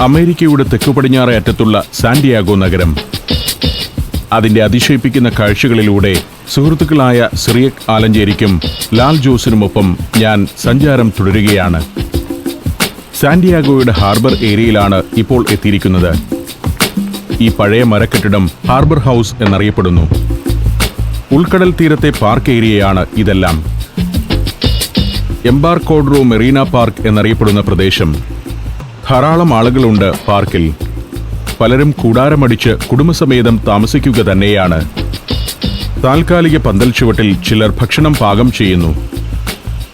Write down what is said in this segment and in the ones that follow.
അമേരിക്കയുടെ തെക്കു പടിഞ്ഞാറേ അറ്റത്തുള്ള സാന്റിയാഗോ നഗരം. അതിന്റെ അതിശയിപ്പിക്കുന്ന കാഴ്ചകളിലൂടെ സുഹൃത്തുക്കളായ സിറിയക് ആലഞ്ചേരിക്കും ലാൽ ജോസിനുമൊപ്പം ഞാൻ സഞ്ചാരം തുടരുകയാണ്. സാന്റിയാഗോയുടെ ഹാർബർ ഏരിയയിലാണ് ഇപ്പോൾ എത്തിയിരിക്കുന്നത്. ഈ പഴയ മരക്കെട്ടിടം ഹാർബർ ഹൗസ് എന്നറിയപ്പെടുന്നു. ഉൾക്കടൽ തീരത്തെ പാർക്ക് ഏരിയയാണ് ഇതെല്ലാം. എംബാർക്കോഡ്രോ മെറീന പാർക്ക് എന്നറിയപ്പെടുന്ന പ്രദേശം. ധാരാളം ആളുകളുണ്ട് പാർക്കിൽ. പലരും കൂടാരമടിച്ച് കുടുംബസമേതം താമസിക്കുക തന്നെയാണ്. താൽക്കാലിക പന്തൽ ചുവട്ടിൽ ചിലർ ഭക്ഷണം പാകം ചെയ്യുന്നു.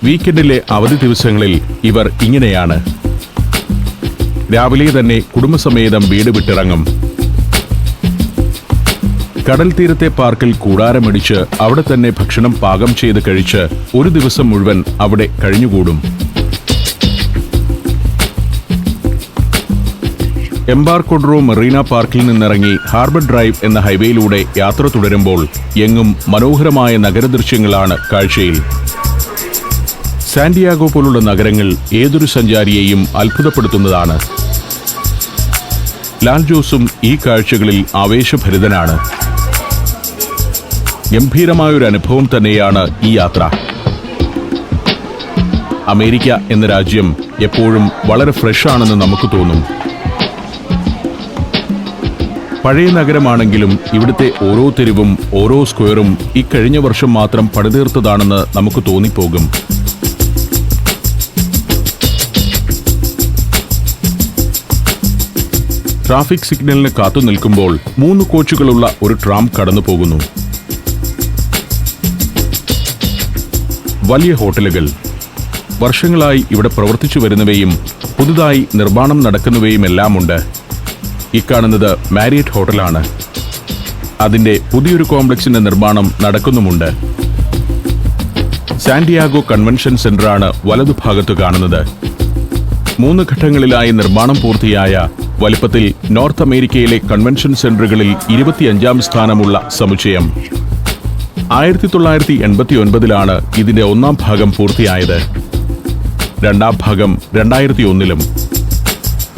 വീക്കെൻഡിലെ അവധി ദിവസങ്ങളിൽ ഇവർ ഇങ്ങനെയാണ്. രാവിലെ തന്നെ കുടുംബസമേതം വീട് വിട്ടിറങ്ങും. കടൽ തീരത്തെ പാർക്കിൽ കൂടാരമടിച്ച് അവിടെ തന്നെ ഭക്ഷണം പാകം ചെയ്ത് കഴിച്ച് ഒരു ദിവസം മുഴുവൻ അവിടെ കഴിഞ്ഞുകൂടും. എംബാർക്കൊഡ്രോ മെറീന പാർക്കിൽ നിന്നിറങ്ങി ഹാർബർ ഡ്രൈവ് എന്ന ഹൈവേയിലൂടെ യാത്ര തുടരുമ്പോൾ എങ്ങും മനോഹരമായ നഗരദൃശ്യങ്ങളാണ് കാഴ്ചയിൽ. സാന്റിയാഗോ പോലുള്ള നഗരങ്ങൾ ഏതൊരു സഞ്ചാരിയെയും അത്ഭുതപ്പെടുത്തുന്നതാണ്. ലാൽ ജോസും ഈ കാഴ്ചകളിൽ ആവേശഭരിതനാണ്. ഗംഭീരമായൊരു അനുഭവം തന്നെയാണ് ഈ യാത്ര. അമേരിക്ക എന്ന രാജ്യം എപ്പോഴും വളരെ ഫ്രഷ് ആണെന്ന് നമുക്ക് തോന്നും. പഴയ നഗരമാണെങ്കിലും ഇവിടുത്തെ ഓരോ തെരുവും ഓരോ സ്ക്വയറും ഈ കഴിഞ്ഞ വർഷം മാത്രം പടുതീർത്തതാണെന്ന് നമുക്ക് തോന്നിപ്പോകും. ട്രാഫിക് സിഗ്നലിന് കാത്തു നിൽക്കുമ്പോൾ മൂന്ന് കോച്ചുകളുള്ള ഒരു ട്രാം കടന്നു പോകുന്നു വലിയ ഹോട്ടലുകൾ. വർഷങ്ങളായി ഇവിടെ പ്രവർത്തിച്ചു വരുന്നവയും പുതുതായി നിർമ്മാണം നടക്കുന്നവയുമെല്ലാമുണ്ട്. ഇക്കാണുന്നത് മാരിയറ്റ് ഹോട്ടലാണ്. അതിന്റെ പുതിയൊരു കോംപ്ലക്സിന്റെ നിർമ്മാണം നടക്കുന്നുമുണ്ട്. സാന്റിയാഗോ കൺവെൻഷൻ സെന്ററാണ് വലതുഭാഗത്ത് കാണുന്നത്. മൂന്ന് ഘട്ടങ്ങളിലായി നിർമ്മാണം പൂർത്തിയായ വലിപ്പത്തിൽ നോർത്ത് അമേരിക്കയിലെ കൺവെൻഷൻ സെന്ററുകളിൽ ഇരുപത്തിയഞ്ചാം സ്ഥാനമുള്ള സമുച്ചയം. ആയിരത്തി തൊള്ളായിരത്തി എൺപത്തി ഒൻപതിലാണ് ഇതിന്റെ ഒന്നാം ഭാഗം പൂർത്തിയായത്. രണ്ടാം ഭാഗം രണ്ടായിരത്തി ഒന്നിലും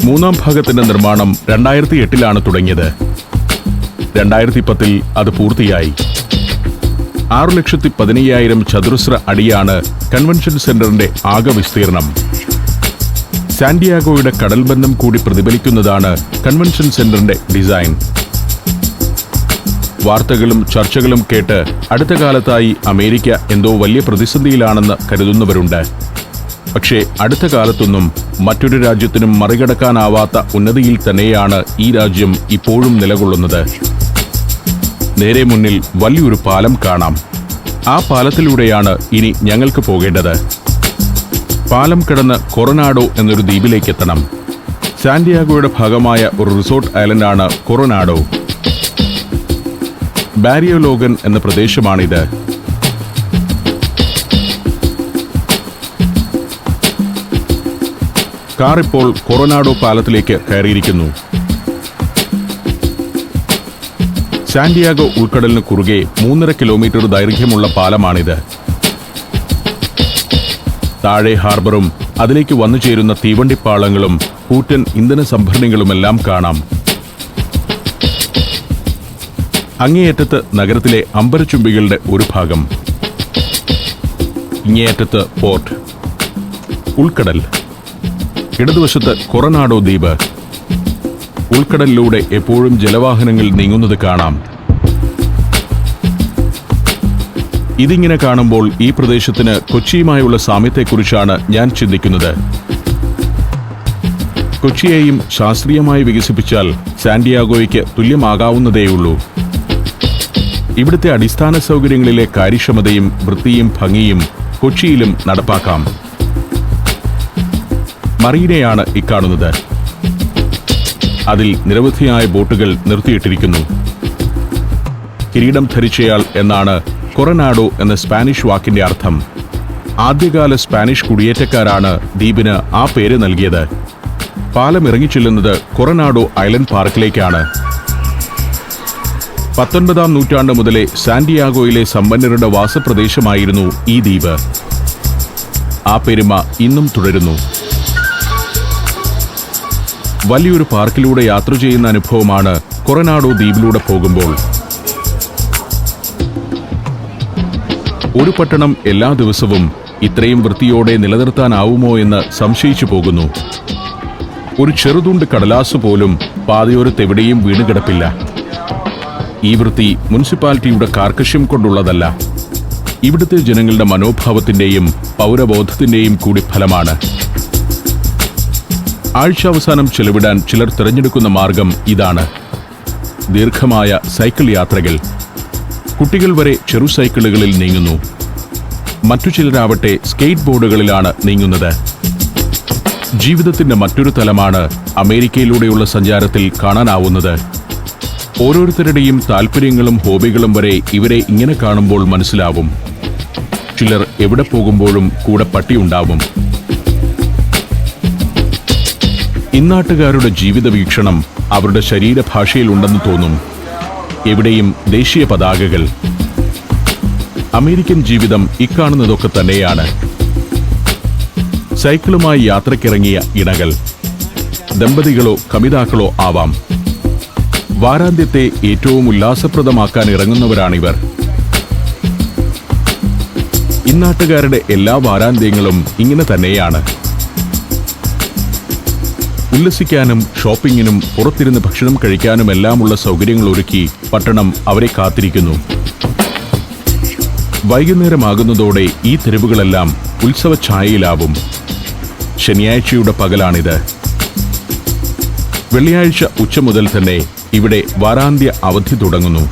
മൂന്നാം ഭാഗത്തിന്റെ നിർമ്മാണം രണ്ടായിരത്തി എട്ടിലാണ് തുടങ്ങിയത്. രണ്ടായിരത്തി പത്തിൽ അത് പൂർത്തിയായി. ആറു ലക്ഷത്തി പതിനയ്യായിരം ചതുരശ്ര അടിയാണ് കൺവെൻഷൻ സെന്ററിന്റെ ആകെ വിസ്തീർണം. സാന്റിയാഗോയുടെ കടൽബന്ധം കൂടി പ്രതിഫലിക്കുന്നതാണ് കൺവെൻഷൻ സെന്ററിന്റെ ഡിസൈൻ. വാർത്തകളും ചർച്ചകളും കേട്ട് അടുത്ത കാലത്തായി അമേരിക്ക എന്തോ വലിയ പ്രതിസന്ധിയിലാണെന്ന് കരുതുന്നവരുണ്ട്. പക്ഷേ അടുത്ത കാലത്തൊന്നും മറ്റൊരു രാജ്യത്തിനും മറികടക്കാനാവാത്ത ഉന്നതിയിൽ തന്നെയാണ് ഈ രാജ്യം ഇപ്പോഴും നിലകൊള്ളുന്നത്. നേരെ മുന്നിൽ വലിയൊരു പാലം കാണാം. ആ പാലത്തിലൂടെയാണ് ഇനി ഞങ്ങൾക്ക് പോകേണ്ടത്. പാലം കടന്ന് കൊറനാഡോ എന്നൊരു ദ്വീപിലേക്ക് എത്തണം സാന്റിയാഗോയുടെ ഭാഗമായ ഒരു റിസോർട്ട് ഐലൻഡാണ് കൊറനാഡോ ബാരിയോലോഗൻ എന്ന പ്രദേശമാണിത്. കാർ ഇപ്പോൾ കൊറനാഡോ പാലത്തിലേക്ക് കയറിയിരിക്കുന്നു. സാന്റിയാഗോ ഉൾക്കടലിന് കുറുകെ മൂന്നര കിലോമീറ്റർ ദൈർഘ്യമുള്ള പാലമാണിത്. താഴെ ഹാർബറും അതിലേക്ക് വന്നു ചേരുന്ന തീവണ്ടിപ്പാളങ്ങളും കൂറ്റൻ ഇന്ധന സംഭരണികളുമെല്ലാം കാണാം. അങ്ങേയറ്റത്ത് നഗരത്തിലെ അമ്പരച്ചുംബികളുടെ ഒരു ഭാഗം. ഇങ്ങേയറ്റത്ത് പോർട്ട്. ഉൾക്കടൽ. ഇടതുവശത്ത് കൊറനാഡോ ദ്വീപ്. ഉൾക്കടലിലൂടെ എപ്പോഴും ജലവാഹനങ്ങൾ നീങ്ങുന്നത് കാണാം. ഇതിങ്ങനെ കാണുമ്പോൾ ഈ പ്രദേശത്തിന് കൊച്ചിയുമായുള്ള സാമ്യത്തെക്കുറിച്ചാണ് ഞാൻ ചിന്തിക്കുന്നത്. കൊച്ചിയെയും ശാസ്ത്രീയമായി വികസിപ്പിച്ചാൽ സാന്റിയാഗോയ്ക്ക് തുല്യമാകാവുന്നതേയുള്ളൂ. ഇവിടുത്തെ അടിസ്ഥാന സൗകര്യങ്ങളിലെ കാര്യക്ഷമതയും വൃത്തിയും ഭംഗിയും കൊച്ചിയിലും നടപ്പാക്കാം. മറീനയാണ് ഇക്കാണുന്നത്. അതിൽ നിരവധിയായ ബോട്ടുകൾ നിർത്തിയിട്ടിരിക്കുന്നു. കിരീടം ധരിച്ചയാൾ എന്നാണ് കൊറനാഡോ എന്ന സ്പാനിഷ് വാക്കിന്റെ അർത്ഥം. ആദ്യകാല സ്പാനിഷ് കുടിയേറ്റക്കാരാണ് ദ്വീപിന് ആ പേര് നൽകിയത്. പാലം ഇറങ്ങിച്ചെല്ലുന്നത് കൊറനാഡോ ഐലൻഡ് പാർക്കിലേക്കാണ്. പത്തൊൻപതാം നൂറ്റാണ്ട് മുതലേ സാന്റിയാഗോയിലെ സമ്പന്നരുടെ വാസപ്രദേശമായിരുന്നു ഈ ദ്വീപ്. ആ പെരുമ ഇന്നും തുടരുന്നു. വലിയൊരു പാർക്കിലൂടെ യാത്ര ചെയ്യുന്ന അനുഭവമാണ് കൊറനാഡോ ദ്വീപിലൂടെ പോകുമ്പോൾ. ഒരു പട്ടണം എല്ലാ ദിവസവും ഇത്രയും വൃത്തിയോടെ നിലനിർത്താനാവുമോ എന്ന് സംശയിച്ചു പോകുന്നു. ഒരു ചെറുതുണ്ട് കടലാസ് പോലും പാതയോരത്തെവിടെയും വീണുകിടപ്പില്ല ഈ വൃത്തി മുനിസിപ്പാലിറ്റിയുടെ കാർക്കശ്യം കൊണ്ടുള്ളതല്ല. ഇവിടുത്തെ ജനങ്ങളുടെ മനോഭാവത്തിന്റെയും പൗരബോധത്തിന്റെയും കൂടി ഫലമാണ്. ആഴ്ച അവസാനം ചെലവിടാൻ ചിലർ തിരഞ്ഞെടുക്കുന്ന മാർഗം ഇതാണ്. ദീർഘമായ സൈക്കിൾ യാത്രകൾ. കുട്ടികൾ വരെ ചെറു സൈക്കിളുകളിൽ നീങ്ങുന്നു. മറ്റു ചിലരാവട്ടെ സ്കേറ്റ് ബോർഡുകളിലാണ് നീങ്ങുന്നത്. ജീവിതത്തിന്റെ മറ്റൊരു തലമാണ് അമേരിക്കയിലൂടെയുള്ള സഞ്ചാരത്തിൽ കാണാനാവുന്നത്. ഓരോരുത്തരുടെയും താല്പര്യങ്ങളും ഹോബികളും വരെ ഇവരെ ഇങ്ങനെ കാണുമ്പോൾ മനസ്സിലാവും. ചിലർ എവിടെ പോകുമ്പോഴും കൂടെ പട്ടിയുണ്ടാവും ഇന്നാട്ടുകാരുടെ ജീവിത വീക്ഷണം അവരുടെ ശരീരഭാഷയിലുണ്ടെന്ന് തോന്നും. എവിടെയും ദേശീയ പതാകകൾ. അമേരിക്കൻ ജീവിതം ഇക്കാണുന്നതൊക്കെ തന്നെയാണ്. സൈക്കിളുമായി യാത്രക്കിറങ്ങിയ ഇണകൾ. ദമ്പതികളോ കമിതാക്കളോ ആവാം. വാരാന്ത്യത്തെ ഏറ്റവും ഉല്ലാസപ്രദമാക്കാൻ ഇറങ്ങുന്നവരാണിവർ. ഇന്നാട്ടുകാരുടെ എല്ലാ വാരാന്ത്യങ്ങളും ഇങ്ങനെ തന്നെയാണ്. ഉല്ലസിക്കാനും ഷോപ്പിങ്ങിനും പുറത്തിരുന്ന് ഭക്ഷണം കഴിക്കാനുമെല്ലാമുള്ള സൗകര്യങ്ങൾ ഒരുക്കി പട്ടണം അവരെ കാത്തിരിക്കുന്നു. വൈകുന്നേരമാകുന്നതോടെ ഈ തെരുവുകളെല്ലാം ഉത്സവ ഛായയിലാവും. ശനിയാഴ്ചയുടെ പകലാണിത്. വെള്ളിയാഴ്ച ഉച്ച മുതൽ തന്നെ ഇവിടെ വാരാന്ത്യ അവധി തുടങ്ങുന്നു.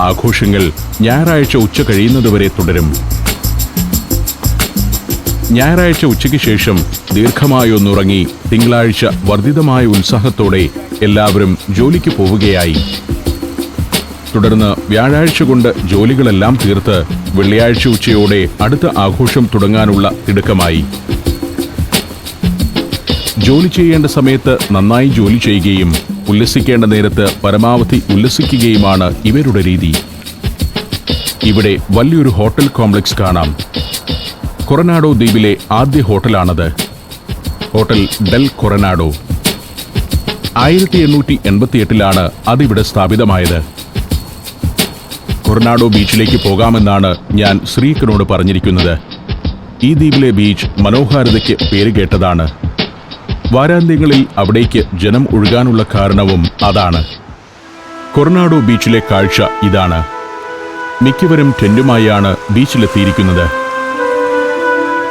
ആഘോഷങ്ങൾ ഞായറാഴ്ച ഉച്ച കഴിയുന്നതുവരെ തുടരും. ഞായറാഴ്ച ഉച്ചയ്ക്ക് ശേഷം ദീർഘമായി ഒന്നുറങ്ങി തിങ്കളാഴ്ച വർദ്ധിതമായ ഉത്സാഹത്തോടെ എല്ലാവരും ജോലിക്ക് പോവുകയായി. തുടർന്ന് വ്യാഴാഴ്ച കൊണ്ട് ജോലികളെല്ലാം തീർത്ത് വെള്ളിയാഴ്ച ഉച്ചയോടെ അടുത്ത ആഘോഷം തുടങ്ങാനുള്ള തിടുക്കമായി. ജോലി ചെയ്യേണ്ട സമയത്ത് നന്നായി ജോലി ചെയ്യുകയും ഉല്ലസിക്കേണ്ട നേരത്ത് പരമാവധി ഉല്ലസിക്കുകയുമാണ് ഇവരുടെ രീതി. ഇവിടെ വലിയൊരു ഹോട്ടൽ കോംപ്ലക്സ് കാണാം. കൊറനാഡോ ദ്വീപിലെ ആദ്യ ഹോട്ടലാണത്. ഹോട്ടൽ ഡെൽ കൊറനാഡോ ആയിരത്തി എണ്ണൂറ്റി എൺപത്തിയെട്ടിലാണ് അതിവിടെ സ്ഥാപിതമായത്. കൊറനാഡോ ബീച്ചിലേക്ക് പോകാമെന്നാണ് ഞാൻ ശ്രീക്കനോട് പറഞ്ഞിരിക്കുന്നത്. ഈ ദ്വീപിലെ ബീച്ച് മനോഹാരിതയ്ക്ക് പേരുകേട്ടതാണ് വാരാന്ത്യങ്ങളിൽ അവിടേക്ക് ജനം ഒഴുകാനുള്ള കാരണവും അതാണ്. കൊറനാഡോ ബീച്ചിലെ കാഴ്ച ഇതാണ്. മിക്കവരും ടെന്റുമായാണ് ബീച്ചിലെത്തിയിരിക്കുന്നത്.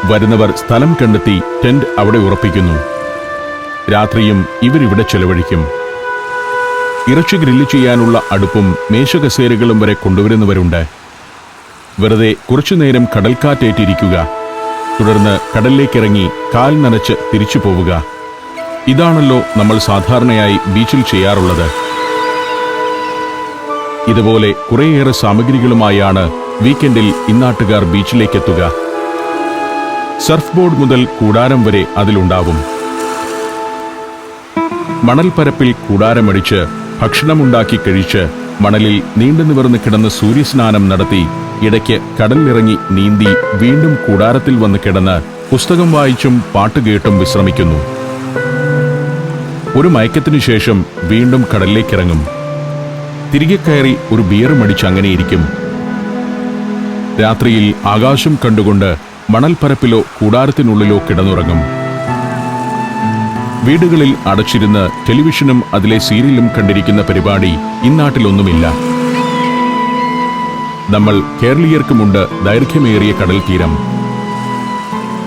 വരുന്നവർ സ്ഥലം കണ്ടെത്തി ടെന്റ് അവിടെ ഉറപ്പിക്കുന്നു. രാത്രിയും ഇവരിവിടെ ചെലവഴിക്കും. ഇറച്ചി ഗ്രില്ല് ചെയ്യാനുള്ള അടുപ്പും മേശകസേരകളും വരെ കൊണ്ടുവരുന്നവരുണ്ട്. വെറുതെ കുറച്ചുനേരം കടൽക്കാറ്റേറ്റിരിക്കുക. തുടർന്ന് കടലിലേക്കിറങ്ങി കാൽ നനച്ച് തിരിച്ചു പോവുക. ഇതാണല്ലോ നമ്മൾ സാധാരണയായി ബീച്ചിൽ ചെയ്യാറുള്ളത്. ഇതുപോലെ കുറേയേറെ സാമഗ്രികളുമായാണ് വീക്കെൻഡിൽ ഇന്നാട്ടുകാർ ബീച്ചിലേക്കെത്തുക. സർഫ് ബോർഡ് മുതൽ കൂടാരം വരെ അതിലുണ്ടാവും. മണൽപ്പരപ്പിൽ കൂടാരമടിച്ച് ഭക്ഷണമുണ്ടാക്കി കഴിച്ച് മണലിൽ നീണ്ടു നിവർന്ന് കിടന്ന് സൂര്യസ്നാനം നടത്തി ഇടയ്ക്ക് കടലിലിറങ്ങി നീന്തി വീണ്ടും കൂടാരത്തിൽ വന്ന് കിടന്ന് പുസ്തകം വായിച്ചും പാട്ടുകേട്ടും വിശ്രമിക്കുന്നു. ഒരു മയക്കത്തിനു ശേഷം വീണ്ടും കടലിലേക്കിറങ്ങും. തിരികെ കയറി ഒരു ബിയർ മടിച്ച് അങ്ങനെയിരിക്കും. രാത്രിയിൽ ആകാശം കണ്ടുകൊണ്ട് മണൽപ്പരപ്പിലോ കൂടാരത്തിനുള്ളിലോ കിടന്നുറങ്ങും. വീടുകളിൽ അടച്ചിരുന്ന് ടെലിവിഷനും അതിലെ സീരിയലും കണ്ടിരിക്കുന്ന പരിപാടി ഇന്നാട്ടിലൊന്നുമില്ല. നമ്മൾ കേരളീയർക്കുമുണ്ട് ദൈർഘ്യമേറിയ കടൽ തീരം.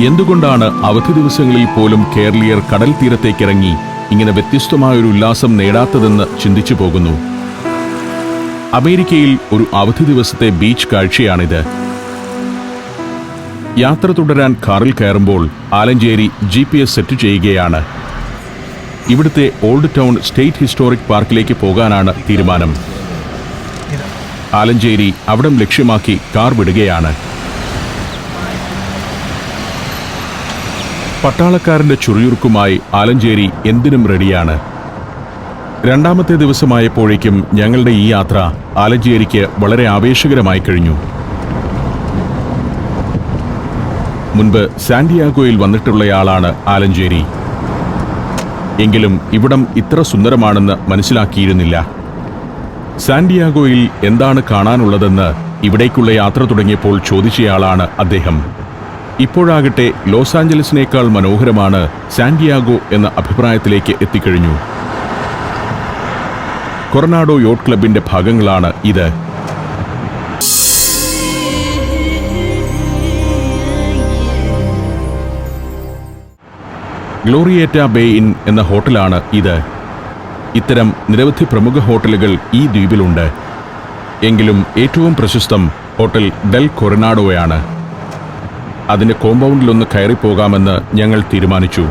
എന്തുകൊണ്ടാണ് അവധി ദിവസങ്ങളിൽ പോലും കേരളീയർ കടൽ തീരത്തേക്കിറങ്ങി ഇങ്ങനെ വ്യത്യസ്തമായൊരു ഉല്ലാസം നേടാത്തതെന്ന് ചിന്തിച്ചു പോകുന്നു? അമേരിക്കയിൽ ഒരു അവധി ദിവസത്തെ ബീച്ച് കാഴ്ചയാണിത്. യാത്ര തുടരാൻ കാറിൽ കയറുമ്പോൾ Alancherry G P S set ചെയ്യുകയാണ്. ഇവിടുത്തെ ഓൾഡ് ടൗൺ സ്റ്റേറ്റ് ഹിസ്റ്റോറിക് പാർക്കിലേക്ക് പോകാനാണ് തീരുമാനം. ആലഞ്ചേരി അവിടം ലക്ഷ്യമാക്കി കാർ വിടുകയാണ്. പട്ടാളക്കാരന്റെ ചുറിയുറുക്കുമായി ആലഞ്ചേരി എന്തിനും റെഡിയാണ്. രണ്ടാമത്തെ ദിവസമായപ്പോഴേക്കും ഞങ്ങളുടെ ഈ യാത്ര ആലഞ്ചേരിക്ക് വളരെ ആവേശകരമായി കഴിഞ്ഞു. മുൻപ് സാന്റിയാഗോയിൽ വന്നിട്ടുള്ളയാളാണ് ആലഞ്ചേരി. എങ്കിലും ഇവിടം ഇത്ര സുന്ദരമാണെന്ന് മനസ്സിലാക്കിയിരുന്നില്ല. സാന്റിയാഗോയിൽ എന്താണ് കാണാനുള്ളതെന്ന് ഇവിടേക്കുള്ള യാത്ര തുടങ്ങിയപ്പോൾ ചോദിച്ചയാളാണ് അദ്ദേഹം. ഇപ്പോഴാകട്ടെ ലോസ് ആഞ്ചലസിനേക്കാൾ മനോഹരമാണ് സാന്റിയാഗോ എന്ന അഭിപ്രായത്തിലേക്ക് എത്തിക്കഴിഞ്ഞു. കൊറനാഡോ യോട്ട് ക്ലബിന്റെ ഭാഗങ്ങളാണ് ഇത്. ഗ്ലോറിയേറ്റ ബേ ഇൻ എന്ന ഹോട്ടലാണ് ഇത്. ഇത്തരം നിരവധി പ്രമുഖ ഹോട്ടലുകൾ ഈ ദ്വീപിലുണ്ട്. എങ്കിലും ഏറ്റവും പ്രശസ്തം ഹോട്ടൽ ഡെൽ കൊറനാഡോയാണ്. അതിന്റെ കോമ്പൗണ്ടിലൊന്ന് കയറിപ്പോകാമെന്ന് ഞങ്ങൾ തീരുമാനിച്ചു.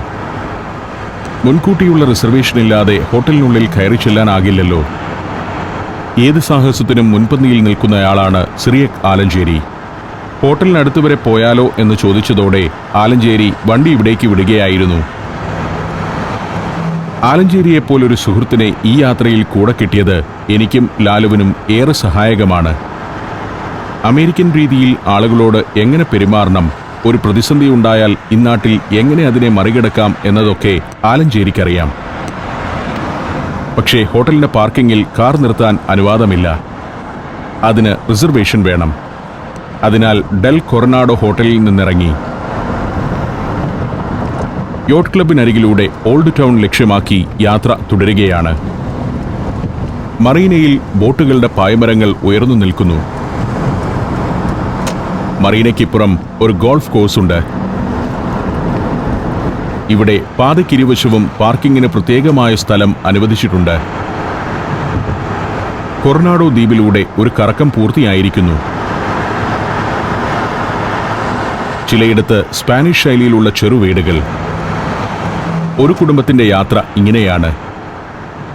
മുൻകൂട്ടിയുള്ള റിസർവേഷൻ ഇല്ലാതെ ഹോട്ടലിനുള്ളിൽ കയറി ചെല്ലാനാകില്ലല്ലോ. ഏത് സാഹസത്തിനും മുൻപന്തിയിൽ നിൽക്കുന്നയാളാണ് സിറിയക് ആലഞ്ചേരി. ഹോട്ടലിനടുത്തുവരെ പോയാലോ എന്ന് ചോദിച്ചതോടെ ആലഞ്ചേരി വണ്ടി ഇവിടേക്ക് വിടുകയായിരുന്നു. ആലഞ്ചേരിയെപ്പോലൊരു സുഹൃത്തിനെ ഈ യാത്രയിൽ കൂടെ കിട്ടിയത് എനിക്കും ലാലുവിനും ഏറെ സഹായകമാണ്. അമേരിക്കൻ രീതിയിൽ ആളുകളോട് എങ്ങനെ പെരുമാറണം ഒരു പ്രതിസന്ധി ഉണ്ടായാൽ ഇന്നാട്ടിൽ എങ്ങനെ അതിനെ മറികടക്കാം എന്നതൊക്കെ ആലഞ്ചേരിക്കറിയാം. പക്ഷേ ഹോട്ടലിന്റെ പാർക്കിങ്ങിൽ കാർ നിർത്താൻ അനുവാദമില്ല. അതിന് റിസർവേഷൻ വേണം. അതിനാൽ ഡെൽ കൊറനാഡോ ഹോട്ടലിൽ നിന്നിറങ്ങി. യോട്ട് ക്ലബിനരികിലൂടെ ഓൾഡ് ടൗൺ ലക്ഷ്യമാക്കി യാത്ര തുടരുകയാണ്. മറീനയിൽ ബോട്ടുകളുടെ പായ്മരങ്ങൾ ഉയർന്നു നിൽക്കുന്നു. മറീനയ്ക്കിപ്പുറം ഒരു ഗോൾഫ് കോഴ്സുണ്ട് ഇവിടെ പാതയ്ക്കിരുവശവും പാർക്കിങ്ങിന് പ്രത്യേകമായ സ്ഥലം അനുവദിച്ചിട്ടുണ്ട്. കൊറനാഡോ ദ്വീപിലൂടെ ഒരു കറക്കം പൂർത്തിയായിരിക്കുന്നു. ചിലയിടത്ത് സ്പാനിഷ് ശൈലിയിലുള്ള ചെറുവീടുകൾ. ഒരു കുടുംബത്തിന്റെ യാത്ര ഇങ്ങനെയാണ്.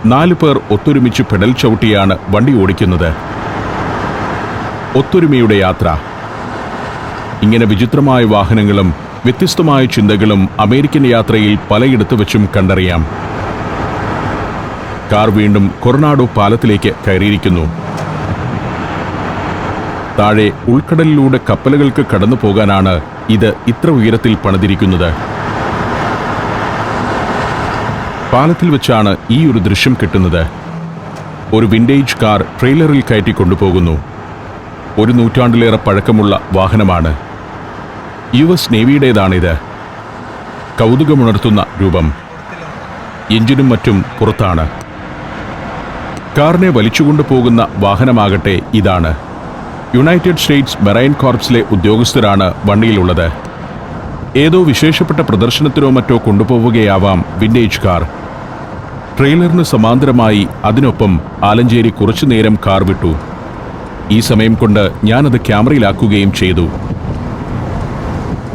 നാലു പേർ ഒത്തൊരുമിച്ച് പെടൽ ചവിട്ടിയാണ് വണ്ടി ഓടിക്കുന്നത്. ഒത്തൊരുമയുടെ യാത്ര. ഇങ്ങനെ വിചിത്രമായ വാഹനങ്ങളും വ്യത്യസ്തമായ ചിന്തകളും അമേരിക്കൻ യാത്രയിൽ പലയിടത്ത് വെച്ചും കണ്ടറിയാം. കാർ വീണ്ടും കൊറനാഡോ പാലത്തിലേക്ക് കയറിയിരിക്കുന്നു. താഴെ ഉൾക്കടലിലൂടെ കപ്പലുകൾക്ക് കടന്നു പോകാനാണ് ഇത് ഇത്ര ഉയരത്തിൽ പണിതിരിക്കുന്നത്. പാലത്തിൽ വെച്ചാണ് ഈ ഒരു ദൃശ്യം കിട്ടുന്നത്. ഒരു വിന്റേജ് കാർ ട്രെയിലറിൽ കയറ്റി കൊണ്ടുപോകുന്നു. ഒരു നൂറ്റാണ്ടിലേറെ പഴക്കമുള്ള വാഹനമാണ്. യു എസ് നേവിയുടേതാണിത്. കൗതുകമുണർത്തുന്ന രൂപം. എഞ്ചിനും മറ്റും പുറത്താണ്. കാറിനെ വലിച്ചുകൊണ്ടുപോകുന്ന വാഹനമാകട്ടെ ഇതാണ്. യുണൈറ്റഡ് സ്റ്റേറ്റ്സ് മെറൈൻ കോർപ്സിലെ ഉദ്യോഗസ്ഥരാണ് വണ്ടിയിലുള്ളത്. ഏതോ വിശേഷപ്പെട്ട പ്രദർശനത്തിനോ മറ്റോ കൊണ്ടുപോവുകയാവാം വിന്റേജ് കാർ. ട്രെയിലറിന് സമാന്തരമായി അതിനൊപ്പം ആലഞ്ചേരി കുറച്ചു നേരം കാർ വിട്ടു. ഈ സമയം കൊണ്ട് ഞാനത് ക്യാമറയിലാക്കുകയും ചെയ്തു.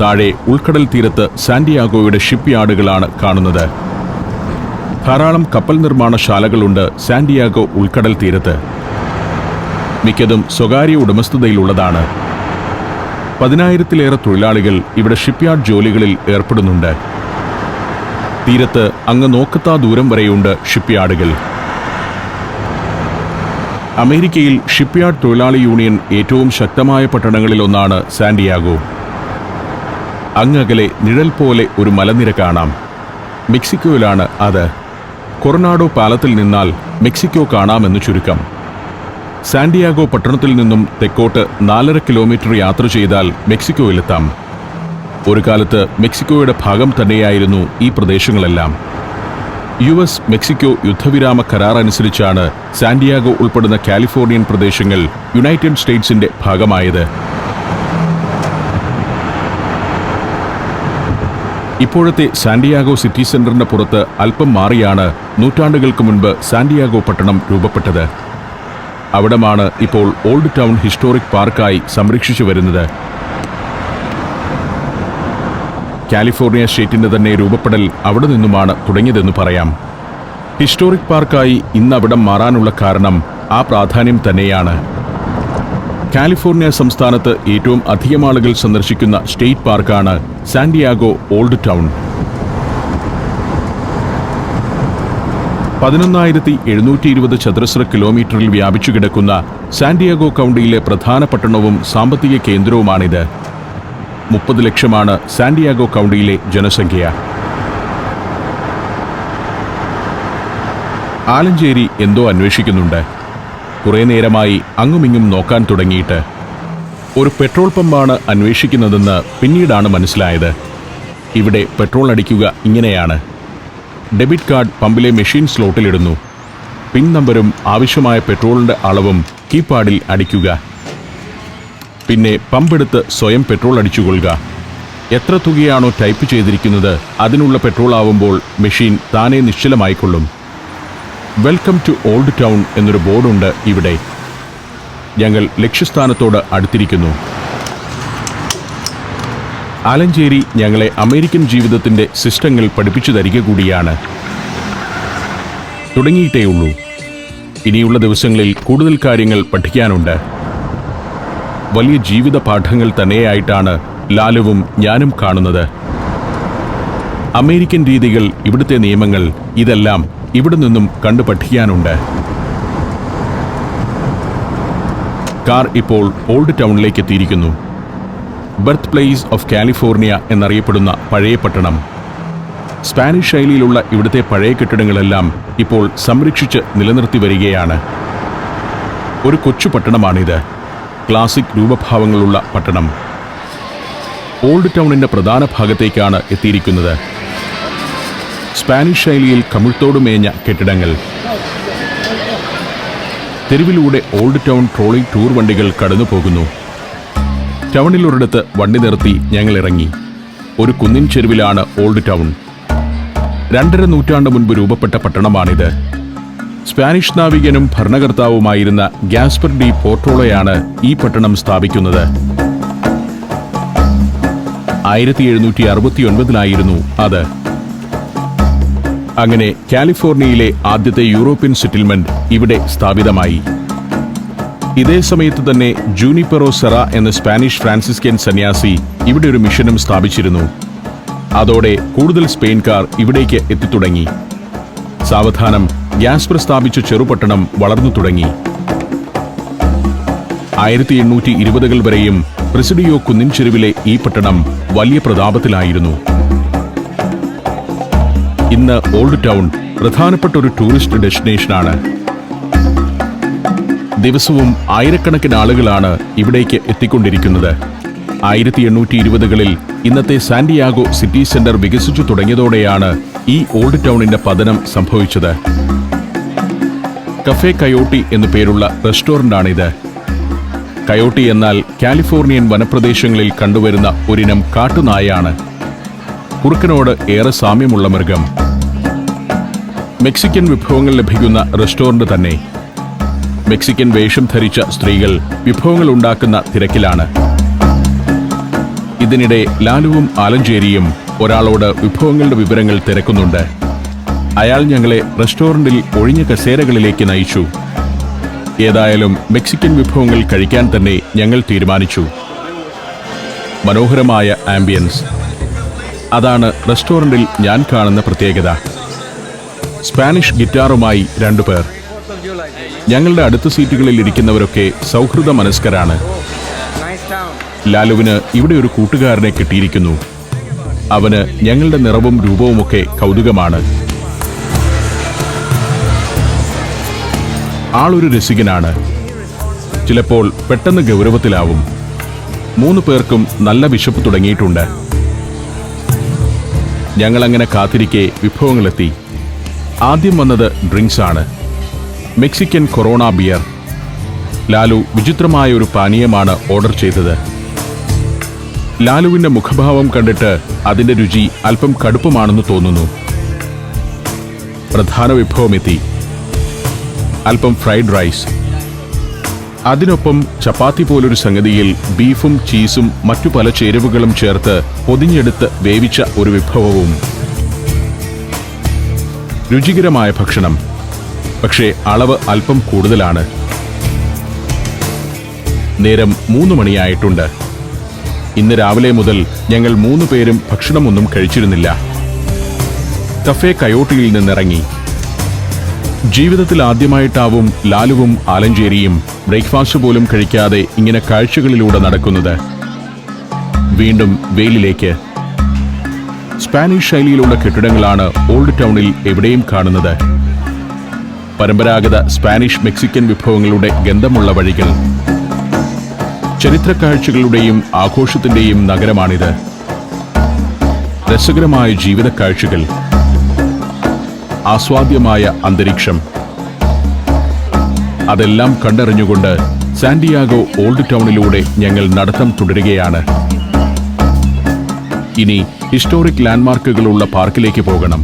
താഴെ ഉൾക്കടൽ തീരത്ത് സാന്റിയാഗോയുടെ ഷിപ്പ് യാർഡുകളാണ് കാണുന്നത്. ധാരാളം കപ്പൽ നിർമ്മാണശാലകളുണ്ട് സാന്റിയാഗോ ഉൾക്കടൽ തീരത്ത്. മിക്കതും സ്വകാര്യ ഉടമസ്ഥതയിലുള്ളതാണ്. പതിനായിരത്തിലേറെ തൊഴിലാളികൾ ഇവിടെ ഷിപ്പ്യാർഡ് ജോലികളിൽ ഏർപ്പെടുന്നുണ്ട്. തീരത്ത് അങ്ങ് നോക്കത്താ ദൂരം വരെയുണ്ട് ഷിപ്പ്യാർഡുകൾ. അമേരിക്കയിൽ ഷിപ്പ്യാർഡ് തൊഴിലാളി യൂണിയൻ ഏറ്റവും ശക്തമായ പട്ടണങ്ങളിലൊന്നാണ് സാന്റിയാഗോ. അങ്ങകലെ നിഴൽ പോലെ ഒരു മലനിര കാണാം. മെക്സിക്കോയിലാണ് അത്. കൊറനാഡോ പാലത്തിൽ നിന്നാൽ മെക്സിക്കോ കാണാമെന്ന് ചുരുക്കം. സാന്റിയാഗോ പട്ടണത്തിൽ നിന്നും തെക്കോട്ട് നാലര കിലോമീറ്റർ യാത്ര ചെയ്താൽ മെക്സിക്കോയിലെത്താം. ഒരു കാലത്ത് മെക്സിക്കോയുടെ ഭാഗം തന്നെയായിരുന്നു ഈ പ്രദേശങ്ങളെല്ലാം. യു എസ് മെക്സിക്കോ യുദ്ധവിരാമ കരാർ അനുസരിച്ചാണ് സാന്റിയാഗോ ഉൾപ്പെടുന്ന കാലിഫോർണിയൻ പ്രദേശങ്ങൾ യുണൈറ്റഡ് സ്റ്റേറ്റ്സിന്റെ ഭാഗമായത്. ഇപ്പോഴത്തെ സാന്റിയാഗോ സിറ്റി സെന്ററിന് പുറത്ത് അല്പം മാറിയാണ് നൂറ്റാണ്ടുകൾക്ക് മുൻപ് സാന്റിയാഗോ പട്ടണം രൂപപ്പെട്ടത്. അവിടമാണ് ഇപ്പോൾ ഓൾഡ് ടൗൺ ഹിസ്റ്റോറിക് പാർക്കായി സംരക്ഷിച്ചു വരുന്നത്. കാലിഫോർണിയ സ്റ്റേറ്റിന്റെ തന്നെ രൂപപ്പെടൽ അവിടെ നിന്നുമാണ് തുടങ്ങിയതെന്ന് പറയാം. ഹിസ്റ്റോറിക് പാർക്കായി ഇന്ന് അവിടം മാറാനുള്ള കാരണം ആ പ്രാധാന്യം തന്നെയാണ്. കാലിഫോർണിയ സംസ്ഥാനത്ത് ഏറ്റവും അധികം ആളുകൾ സന്ദർശിക്കുന്ന സ്റ്റേറ്റ് പാർക്കാണ് സാന്റിയാഗോ ഓൾഡ് ടൗൺ. പതിനൊന്നായിരത്തി എഴുന്നൂറ്റി ഇരുപത് ചതുരശ്ര കിലോമീറ്ററിൽ വ്യാപിച്ചു കിടക്കുന്ന സാന്റിയാഗോ കൗണ്ടിയിലെ പ്രധാന പട്ടണവും സാമ്പത്തിക കേന്ദ്രവുമാണിത്. മുപ്പത് ലക്ഷമാണ് സാന്റിയാഗോ കൗണ്ടിയിലെ ജനസംഖ്യ. ആലഞ്ചേരി എന്തോ അന്വേഷിക്കുന്നുണ്ട്. കുറേ നേരമായി അങ്ങുമിങ്ങും നോക്കാൻ തുടങ്ങിയിട്ട്. ഒരു പെട്രോൾ പമ്പാണ് അന്വേഷിക്കുന്നതെന്ന് പിന്നീടാണ് മനസ്സിലായത്. ഇവിടെ പെട്രോൾ അടിക്കുക ഇങ്ങനെയാണ്. ഡെബിറ്റ് കാർഡ് പമ്പിലെ മെഷീൻ സ്ലോട്ടിലിടുന്നു. പിൻ നമ്പരും ആവശ്യമായ പെട്രോളിന്റെ അളവും കീപാഡിൽ അടിക്കുക. പിന്നെ പമ്പെടുത്ത് സ്വയം പെട്രോൾ അടിച്ചുകൊള്ളുക. എത്ര തുകയാണോ ടൈപ്പ് ചെയ്തിരിക്കുന്നത് അതിനുള്ള പെട്രോൾ ആവുമ്പോൾ മെഷീൻ താനെ നിശ്ചലമായിക്കൊള്ളും. വെൽക്കം ടു ഓൾഡ് ടൗൺ എന്നൊരു ബോർഡുണ്ട് ഇവിടെ. ഞങ്ങൾ ലക്ഷ്യസ്ഥാനത്തോട് അടുത്തിരിക്കുന്നു. ആലഞ്ചേരി ഞങ്ങളെ അമേരിക്കൻ ജീവിതത്തിന്റെ സിസ്റ്റങ്ങൾ പഠിപ്പിച്ചു തരിക കൂടിയാണ്. തുടങ്ങിയിട്ടേയുള്ളൂ. ഇനിയുള്ള ദിവസങ്ങളിൽ കൂടുതൽ കാര്യങ്ങൾ പഠിക്കാനുണ്ട്. വലിയ ജീവിത പാഠങ്ങൾ തന്നെയായിട്ടാണ് ലാലുവും ഞാനും കാണുന്നത്. അമേരിക്കൻ രീതികൾ ഇവിടുത്തെ നിയമങ്ങൾ ഇതെല്ലാം ഇവിടെ നിന്നും കണ്ടു പഠിക്കാനുണ്ട് കാർ ഇപ്പോൾ ഓൾഡ് ടൗണിലേക്ക് എത്തിയിരിക്കുന്നു. ബർത്ത് പ്ലേസ് ഓഫ് കാലിഫോർണിയ എന്നറിയപ്പെടുന്ന പഴയ പട്ടണം. സ്പാനിഷ് ശൈലിയിലുള്ള ഇവിടുത്തെ പഴയ കെട്ടിടങ്ങളെല്ലാം ഇപ്പോൾ സംരക്ഷിച്ച് നിലനിർത്തി വരികയാണ്. ഒരു കൊച്ചു പട്ടണമാണിത്. ക്ലാസിക് രൂപഭാവങ്ങളുള്ള പട്ടണം. ഓൾഡ് ടൗണിന്റെ പ്രധാന ഭാഗത്തേക്കാണ് എത്തിയിരിക്കുന്നത്. സ്പാനിഷ് ശൈലിയിൽ കമിഴ്ത്തോട് മേഞ്ഞ കെട്ടിടങ്ങൾ. തെരുവിലൂടെ ഓൾഡ് ടൗൺ ട്രോളി ടൂർ വണ്ടികൾ കടന്നു പോകുന്നു ടൗണിലൊരിടത്ത് വണ്ടി നിർത്തി ഞങ്ങൾ ഇറങ്ങി. ഒരു കുന്നിൻ ചെരുവിലാണ് ഓൾഡ് ടൗൺ രണ്ടര നൂറ്റാണ്ട് മുൻപ് രൂപപ്പെട്ട പട്ടണമാണിത്. സ്പാനിഷ് നാവികനും ഭരണകർത്താവുമായിരുന്ന ഗാസ്പർ ഡി പോർട്ടോളയാണ് ഈ പട്ടണം സ്ഥാപിക്കുന്നത്. ആയിരത്തി എഴുന്നൂറ്റി അറുപത്തിയൊൻപതിലായിരുന്നു അത്. അങ്ങനെ കാലിഫോർണിയയിലെ ആദ്യത്തെ യൂറോപ്യൻ സെറ്റിൽമെന്റ് ഇവിടെ സ്ഥാപിതമായി. ഇതേ സമയത്ത് തന്നെ ജൂനിപ്പെറോ സെറ എന്ന സ്പാനിഷ് ഫ്രാൻസിസ്കൻ സന്യാസി ഇവിടെ ഒരു മിഷനും സ്ഥാപിച്ചിരുന്നു. അതോടെ കൂടുതൽ സ്പെയിൻകാർ ഇവിടേക്ക് എത്തിത്തുടങ്ങി. സാവധാനം ഗ്യാസ്പർ പ്രസ്ഥാപിച്ച ചെറുപട്ടണം വളർന്നു തുടങ്ങി. ആയിരത്തി എണ്ണൂറ്റി ഇരുപതുകൾ വരെയും പ്രസിഡിയോ കുന്നിൻ ചെരുവിലെ ഈ പട്ടണം വലിയ പ്രതാപത്തിലായിരുന്നു. ഇന്ന് ഓൾഡ് ടൗൺ പ്രധാനപ്പെട്ട ഒരു ടൂറിസ്റ്റ് ഡെസ്റ്റിനേഷനാണ്. ദിവസവും ആയിരക്കണക്കിന് ആളുകളാണ് ഇവിടേക്ക് എത്തിക്കൊണ്ടിരിക്കുന്നത്. ആയിരത്തി എണ്ണൂറ്റി ഇരുപതുകളിൽ ഇന്നത്തെ സാന്റിയാഗോ സിറ്റി സെന്റർ വികസിച്ചു തുടങ്ങിയതോടെയാണ് ഈ ഓൾഡ് ടൗണിന്റെ പതനം സംഭവിച്ചത്. കഫേ കയോട്ടി എന്നു പേരുള്ള റെസ്റ്റോറന്റാണിത് കയോട്ടി എന്നാൽ കാലിഫോർണിയൻ വനപ്രദേശങ്ങളിൽ കണ്ടുവരുന്ന ഒരിനം കാട്ടുനായാണ്. കുറുക്കനോട് ഏറെ സാമ്യമുള്ള മൃഗം. മെക്സിക്കൻ വിഭവങ്ങൾ ലഭിക്കുന്ന റെസ്റ്റോറന്റ് തന്നെ. മെക്സിക്കൻ വേഷം ധരിച്ച സ്ത്രീകൾ വിഭവങ്ങൾ ഉണ്ടാക്കുന്ന തിരക്കിലാണ്. ഇതിനിടെ ലാലുവും ആലഞ്ചേരിയും ഒരാളോട് വിഭവങ്ങളുടെ വിവരങ്ങൾ തിരക്കുന്നുണ്ട്. അയാൾ ഞങ്ങളെ റെസ്റ്റോറന്റിൽ ഒഴിഞ്ഞ കസേരകളിലേക്ക് നയിച്ചു. ഏതായാലും മെക്സിക്കൻ വിഭവങ്ങൾ കഴിക്കാൻ തന്നെ ഞങ്ങൾ തീരുമാനിച്ചു. മനോഹരമായ ആംബിയൻസ്. അതാണ് റെസ്റ്റോറന്റിൽ ഞാൻ കാണുന്ന പ്രത്യേകത. സ്പാനിഷ് ഗിറ്റാറുമായി രണ്ടുപേർ ഞങ്ങളുടെ അടുത്ത സീറ്റുകളിൽ ഇരിക്കുന്നവരൊക്കെ സൗഹൃദ മനസ്കരാണ്. ലാലുവിന് ഇവിടെ ഒരു കൂട്ടുകാരനെ കിട്ടിയിരിക്കുന്നു. അവന് ഞങ്ങളുടെ നിറവും രൂപവുമൊക്കെ കൗതുകമാണ്. ആളൊരു രസികനാണ്. ചിലപ്പോൾ പെട്ടെന്ന് ഗൗരവത്തിലാവും. മൂന്ന് പേർക്കും നല്ല വിശപ്പ് തുടങ്ങിയിട്ടുണ്ട്. ഞങ്ങളങ്ങനെ കാത്തിരിക്കെ വിഭവങ്ങളെത്തി. ആദ്യം വന്നത് ഡ്രിങ്ക്സ് ആണ് മെക്സിക്കൻ കൊറോണ ബിയർ. ലാലു വിചിത്രമായ ഒരു പാനീയമാണ് ഓർഡർ ചെയ്തത്. ലാലുവിന്റെ മുഖഭാവം കണ്ടിട്ട് അതിന്റെ രുചി അല്പം കടുപ്പമാണെന്ന് തോന്നുന്നു. പ്രധാന വിഭവമെത്തി അല്പം ഫ്രൈഡ് റൈസ് അതിനൊപ്പം ചപ്പാത്തി പോലൊരു സംഗതിയിൽ ബീഫും ചീസും മറ്റു പല ചേരുവകളും ചേർത്ത് പൊതിഞ്ഞെടുത്ത് വേവിച്ച ഒരു വിഭവവും. രുചികരമായ ഭക്ഷണം. പക്ഷേ അളവ് അല്പം കൂടുതലാണ്. നേരം മൂന്ന് മണിയായിട്ടുണ്ട്. ഇന്ന് രാവിലെ മുതൽ ഞങ്ങൾ മൂന്ന് പേരും ഭക്ഷണമൊന്നും കഴിച്ചിരുന്നില്ല. കഫേ കയോട്ടിയിൽ നിന്നിറങ്ങി. ജീവിതത്തിൽ ആദ്യമായിട്ടാവും ലാലുവും ആലഞ്ചേരിയും ബ്രേക്ക്ഫാസ്റ്റ് പോലും കഴിക്കാതെ ഇങ്ങനെ കാഴ്ചകളിലൂടെ നടക്കുന്നത്. വീണ്ടും വെയിലിലേക്ക്. സ്പാനിഷ് ശൈലിയിലുള്ള കെട്ടിടങ്ങളാണ് ഓൾഡ് ടൗണിൽ എവിടെയും കാണുന്നത്. പരമ്പരാഗത സ്പാനിഷ് മെക്സിക്കൻ വിഭവങ്ങളുടെ ഗന്ധമുള്ള വഴികൾ. ചരിത്ര കാഴ്ചകളുടെയും ആഘോഷത്തിന്റെയും നഗരമാണിത്. രസകരമായ ജീവിത കാഴ്ചകൾ ആസ്വാദ്യമായ അന്തരീക്ഷം. അതെല്ലാം കണ്ടറിഞ്ഞുകൊണ്ട് സാന്റിയാഗോ ഓൾഡ് ടൗണിലൂടെ ഞങ്ങൾ നടത്തം തുടരുകയാണ്. ഇനി ഹിസ്റ്റോറിക് ലാൻഡ്മാർക്കുകളുള്ള പാർക്കിലേക്ക് പോകണം.